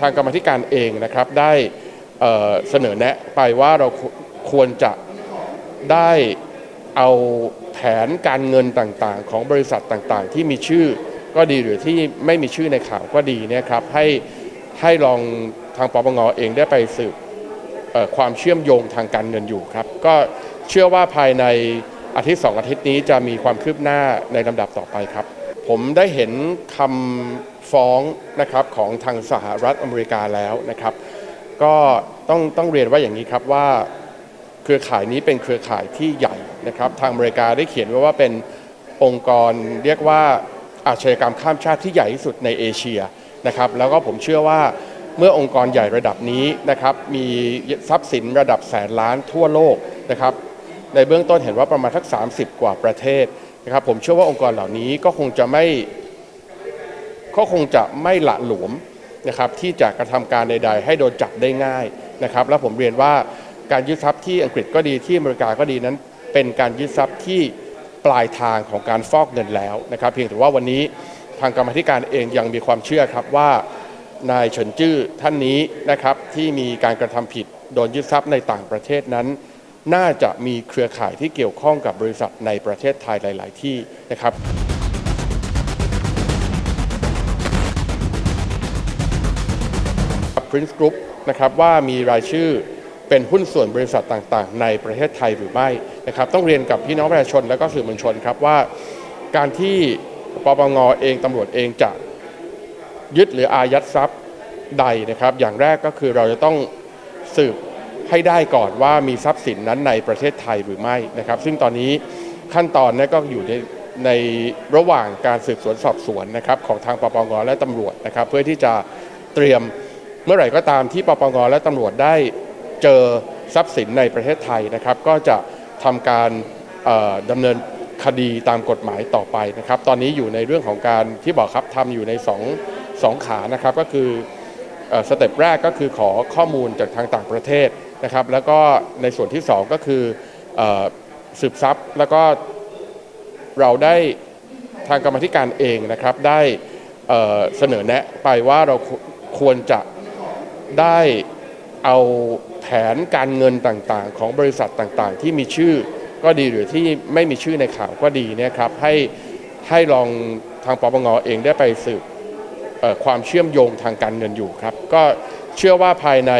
ทางกรรมธิการเองนะครับได้เสนอแนะไปว่าเราควรจะได้เอาแผนการเงินต่างๆ ของบริษัทต่างๆ ที่มีชื่อก็ดีหรือที่ไม่มีชื่อในข่าวก็ดีนี่ยครับให้ให้ลองทางปปงเองได้ไปสืบความเชื่อมโยงทางการเงินอยู่ครับ ก็เชื่อว่าภายในอาทิตย์สองอาทิตย์นี้จะมีความคืบหน้าในลำดับต่อไปครับ ผมได้เห็นคำ ฟ้องนะครับของทางสหรัฐอเมริกาแล้วนะครับ ก็ต้องต้องเรียนว่าอย่างนี้ครับว่าเครือข่ายนี้เป็นเครือข่ายที่ใหญ่นะครับทางอเมริกาได้เขียนไว้ว่าเป็นองค์กรเรียกว่าอาชญากรรมข้ามชาติที่ใหญ่ที่สุดในเอเชียนะครับแล้วก็ผมเชื่อว่าเมื่อองค์กรใหญ่ระดับนี้นะครับมีทรัพย์สินระดับแสนล้านทั่วโลกนะครับในเบื้องต้นเห็นว่าประมาณทัก 30 กว่าประเทศนะครับผมเชื่อว่าองค์กรเหล่านี้ก็คงจะไม่ ก็คงจะไม่หละหลวมนะครับที่จะกระทำการใด ๆ ให้โดนจับได้ง่ายนะครับ และผมเรียนว่าการยึดทรัพย์ที่อังกฤษก็ดีที่อเมริกาก็ดีนั้น เป็นการยึดทรัพย์ที่ปลายทางของการฟอกเงินแล้วนะครับ เพียงแต่ว่าวันนี้ทางกรรมธิการเองยังมีความเชื่อครับว่านายเฉินจื้อท่านนี้นะครับที่มีการกระทำผิดโดนยึดทรัพย์ในต่างประเทศนั้น น่าจะมีเครือข่ายที่เกี่ยวข้องกับบริษัทในประเทศไทยหลาย ๆ ที่นะครับ Prince Group นะครับว่ามีรายชื่อเป็นหุ้นส่วนบริษัทต่างๆ ในประเทศไทยหรือไม่นะครับต้องเรียนกับพี่น้องประชาชนและก็สื่อมวลชนครับว่า การที่ปปงเองตำรวจเองจะยึดหรืออายัดทรัพย์ใดนะครับ อย่างแรกก็คือเราจะต้องสืบให้ได้ก่อนว่ามีทรัพย์สินนั้นในประเทศไทยหรือไม่นะครับ ซึ่งตอนนี้ขั้นตอนนั้นก็อยู่ในในระหว่างการสืบสวนสอบสวนนะครับของทางปปงและตำรวจนะครับ เพื่อที่จะเตรียม เมื่อไหร่ก็ตามที่ปปงและตำรวจได้เจอทรัพย์สินในประเทศไทยนะครับ ก็จะทำการดำเนินคดีตามกฎหมายต่อไปนะครับ ตอนนี้อยู่ในเรื่องของการที่บอกครับทำอยู่ในสองสองขานะครับก็คืออสเต็ปแรกก็คือขอข้อมูลจากทางต่างประเทศนะครับ แล้วก็ในส่วนที่สองก็คืออสืบทรัพย์แล้วก็เราได้ทางกรรมธิการเองนะครับได้เสนอแนะไปว่าเราควรจะ ได้เอาแผนการเงินต่างๆ ของบริษัทต่างๆ ที่มีชื่อก็ดีหรือที่ไม่มีชื่อในข่าวก็ดีเนี่ยครับให้ให้ลองทางปปงเองได้ไปสืบเอ่อความเชื่อมโยงทางการเงินอยู่ครับ ก็เชื่อว่าภายใน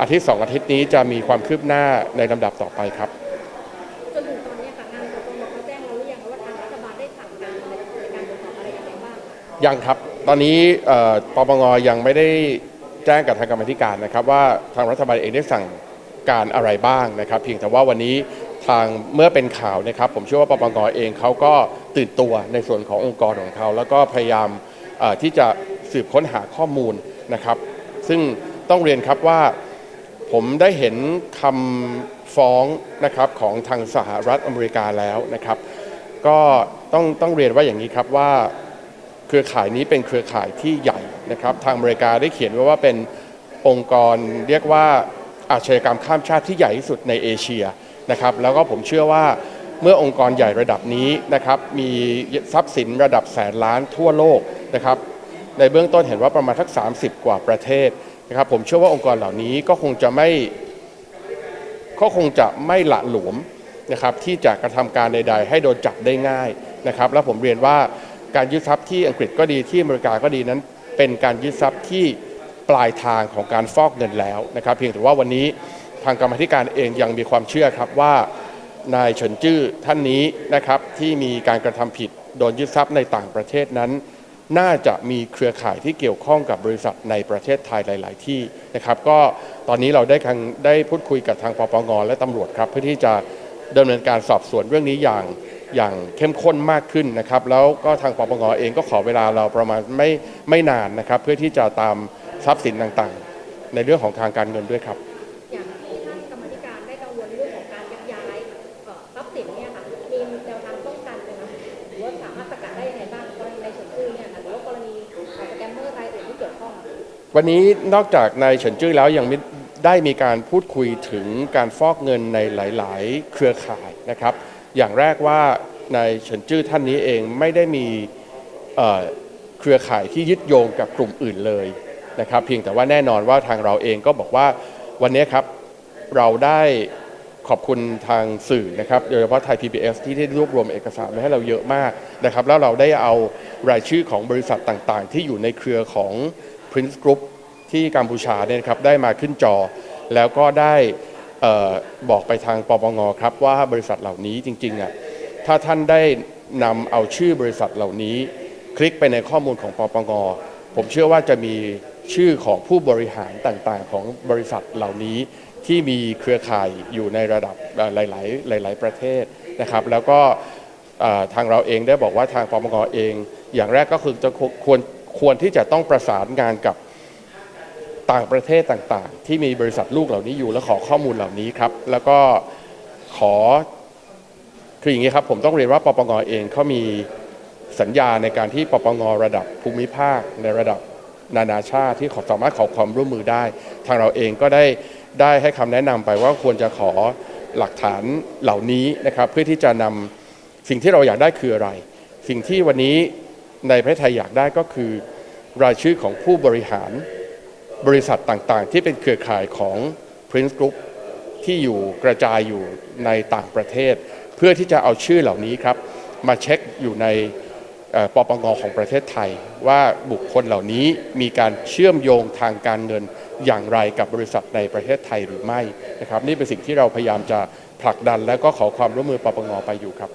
อาทิตย์สองอาทิตย์นี้จะมีความคืบหน้าในลำดับต่อไปครับจนถึงตอนนี้ค่ะทางปปงเขาแจ้งเราหรือยังคะว่าทางรัฐบาลได้สั่งการอะไรในการตรวจสอบอะไรยังไงบ้างคะยังครับ ตอนนี้เอ่อปปงยังไม่ได้ แจ้งกับทางกรรมธิการนะครับ ว่าทางรัฐบาลเองได้สั่งการอะไรบ้างนะครับ เพียงแต่ว่าวันนี้ทางเมื่อเป็นข่าวนะครับ ผมเชื่อว่าปปงเองเขาก็ตื่นตัวในส่วนขององค์กรของเขา แล้วก็พยายามที่จะสืบค้นหาข้อมูลนะครับ ซึ่งต้องเรียนครับว่าผมได้เห็นคำฟ้องนะครับของทางสหรัฐอเมริกาแล้วนะครับ ก็ต้องต้องเรียนว่าอย่างนี้ครับว่า เครือข่ายนี้เป็นเครือข่ายที่ใหญ่นะครับ ทางอเมริกาได้เขียนไว้ว่าเป็นองค์กรเรียกว่าอาชญากรรมข้ามชาติที่ใหญ่ที่สุดในเอเชียนะครับ แล้วก็ผมเชื่อว่าเมื่อองค์กรใหญ่ระดับนี้นะครับมีทรัพย์สินระดับแสนล้านทั่วโลกนะครับในเบื้องต้นเห็นว่าประมาณทัก 30 กว่าประเทศนะครับผมเชื่อว่าองค์กรเหล่านี้ก็คงจะไม่ก็คงจะไม่หละหลวมนะครับที่จะกระทำการใด ๆ ให้โดนจับได้ง่ายนะครับ และผมเรียนว่า การยึดทรัพย์ที่อังกฤษก็ดีที่อเมริกาก็ดีนั้น เป็นการยึดทรัพย์ที่ปลายทางของการฟอกเงินแล้วนะครับ เพียงแต่ว่าวันนี้ทางกรรมธิการเองยังมีความเชื่อครับว่านายเฉินจื้อท่านนี้นะครับที่มีการกระทำผิดโดนยึดทรัพย์ในต่างประเทศนั้น น่าจะมีเครือข่ายที่เกี่ยวข้องกับบริษัทในประเทศไทยหลาย ๆ ที่นะครับ ก็ตอนนี้เราได้ทางได้พูดคุยกับทางปปงและตำรวจครับ เพื่อที่จะดำเนินการสอบสวนเรื่องนี้อย่าง อย่างเข้มข้นมากขึ้นนะครับ แล้วก็ทางปปงเองก็ขอเวลาเราประมาณไม่ไม่นานนะครับ เพื่อที่จะตามทรัพย์สินต่างๆ ในเรื่องของทางการเงินด้วยครับอย่างที่ท่านกรรมาธิการได้กังวลเรื่องของการยักย้ายเอ่อทรัพย์สินเนี่ยค่ะมีแนวทางป้องกันไหมคะหรือว่าสามารถสกัดได้ยังไงบ้างกรณีในส่วนชื่อเนี่ยค่ะหรือว่ากรณีเอ่อสแกมเมอร์รายอื่นที่เกี่ยวข้องอะวันนี้นอกจากนายเฉินจื้อแล้วยังไม่ได้มีการพูดคุยถึงการฟอกเงินในหลาย ๆ เครือข่ายนะครับ อย่างแรกว่านายเฉินจื้อท่านนี้เองไม่ได้มีเครือข่ายที่ยึดโยงกับกลุ่มอื่นเลยนะครับ เพียงแต่ว่าแน่นอนว่าทางเราเองก็บอกว่าวันนี้ครับเราได้ขอบคุณทางสื่อนะครับโดยเฉพาะไทย PBS ที่ได้รวบรวมเอกสารมาให้เราเยอะมากนะครับ แล้วเราได้เอารายชื่อของบริษัทต่างๆ ที่อยู่ในเครือของ Prince Group ที่กัมพูชาเนี่ยครับได้มาขึ้นจอแล้วก็ได้ บอกไปทางปปงครับว่าบริษัทเหล่านี้จริงๆอะถ้าท่านได้นำเอาชื่อบริษัทเหล่านี้ คลิกไปในข้อมูลของปปงผมเชื่อว่าจะมีชื่อของผู้บริหารต่างๆ ของบริษัทเหล่านี้ที่มีเครือข่ายอยู่ในระดับหลาย ๆ หลาย ๆ ประเทศนะครับ แล้วก็ทางเราเองได้บอกว่าทางปปงเอง อย่างแรกก็คือจะควรควรที่จะต้องประสานงานกับ ต่างประเทศต่างๆ ที่มีบริษัทลูกเหล่านี้อยู่และขอข้อมูลเหล่านี้ครับ แล้วก็ขอคืออย่างนี้ครับ ผมต้องเรียนว่าปปงเองเขามีสัญญาในการที่ปปงระดับภูมิภาคในระดับนานาชาติที่ขอสามารถขอความร่วมมือได้ ทางเราเองก็ได้ได้ให้คำแนะนำไปว่าควรจะขอหลักฐานเหล่านี้นะครับเพื่อที่จะนำสิ่งที่เราอยากได้คืออะไร สิ่งที่วันนี้ในประเทศไทยอยากได้ก็คือ รายชื่อของผู้บริหาร บริษัทต่างๆ ที่เป็นเครือข่ายของ Prince Group ที่อยู่กระจายอยู่ในต่างประเทศ เพื่อที่จะเอาชื่อเหล่านี้ครับ มาเช็คอยู่ในปปงของประเทศไทย ว่าบุคคลเหล่านี้มีการเชื่อมโยงทางการเงินอย่างไรกับบริษัทในประเทศไทยหรือไม่นะครับ นี่เป็นสิ่งที่เราพยายามจะผลักดันและก็ขอความร่วมมือปปงไปอยู่ครับ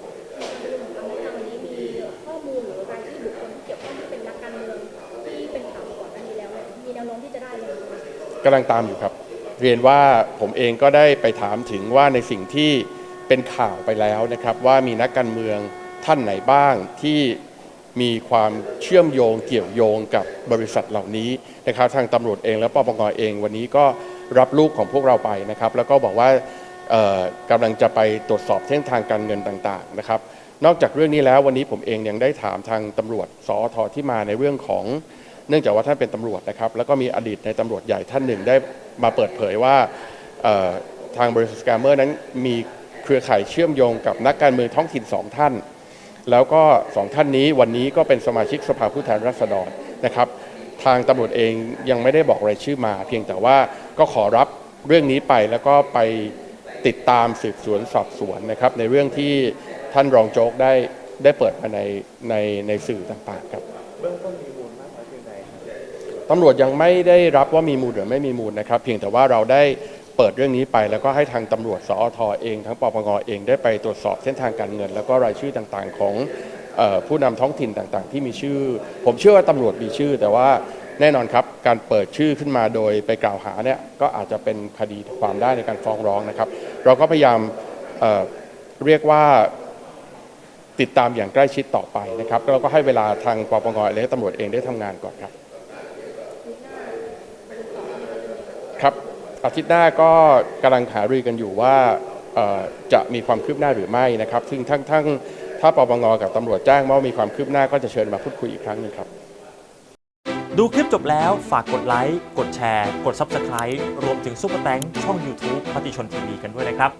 กำลังตามอยู่ครับ เรียนว่าผมเองก็ได้ไปถามถึงว่าในสิ่งที่เป็นข่าวไปแล้วนะครับ ว่ามีนักการเมืองท่านไหนบ้างที่มีความเชื่อมโยงเกี่ยวโยงกับบริษัทเหล่านี้นะครับ ทางตำรวจเองและปปงเองวันนี้ก็รับลูกของพวกเราไปนะครับ แล้วก็บอกว่ากำลังจะไปตรวจสอบเส้นทางการเงินต่างๆนะครับ นอกจากเรื่องนี้แล้ววันนี้ผมเองยังได้ถามทางตำรวจสอทที่มาในเรื่องของ นื่องจากว่าท่านเป็นตำรวจนะครับ แล้วก็มีอดีตในตำรวจใหญ่ท่านหนึ่งได้มาเปิดเผยว่าทางบริษัทสแกมเมอร์นั้นมีเครือข่ายเชื่อมโยงกับนักการเมืองท้องถิ่นสองท่าน แล้วก็สองท่านนี้วันนี้ก็เป็นสมาชิกสภาผู้แทนราษฎรนะครับ ทางตำรวจเองยังไม่ได้บอกรายชื่อมา เพียงแต่ว่าก็ขอรับเรื่องนี้ไปแล้วก็ไปติดตามสืบสวนสอบสวนนะครับ ในเรื่องที่ท่านรองโจ๊กได้ได้เปิดมาในในในสื่อต่างๆครับเบื้องต้นมี ตำรวจยังไม่ได้รับว่ามีมูลหรือไม่มีมูลนะครับ เพียงแต่ว่าเราได้เปิดเรื่องนี้ไปแล้วก็ให้ทางตำรวจสอทเองทั้งปปงเองได้ไปตรวจสอบเส้นทางการเงิน แล้วก็รายชื่อต่างๆของออผู้นำท้องถิ่นต่างๆ ที่มีชื่อ ผมเชื่อว่าตำรวจมีชื่อ แต่ว่าแน่นอนครับการเปิดชื่อขึ้นมาโดยไปกล่าวหาเนี่ยก็อาจจะเป็นคดีความได้ในการฟ้องร้องนะครับ เราก็พยายามเเรียกว่าติดตามอย่างใกล้ชิดต่อไปนะครับแล้วก็ให้เวลาทางปปงและตำรวจเองได้ทำงานก่อนครับ ครับอาทิตย์หน้าก็กำลังหารือกันอยู่ว่าจะมีความคืบหน้าหรือไม่นะครับ ซึ่งทั้งทั้งถ้าปปงกับตำรวจแจ้งว่ามีความคืบหน้าก็จะเชิญมาพูดคุยอีกครั้งหนึงครับ ดูคลิปจบแล้วฝากกดไลค์ กดแชร์ กด Subscribe รวมถึงซุปเปอร์แตงช่อง YouTube มติชนทีวีกันด้วยนะครับ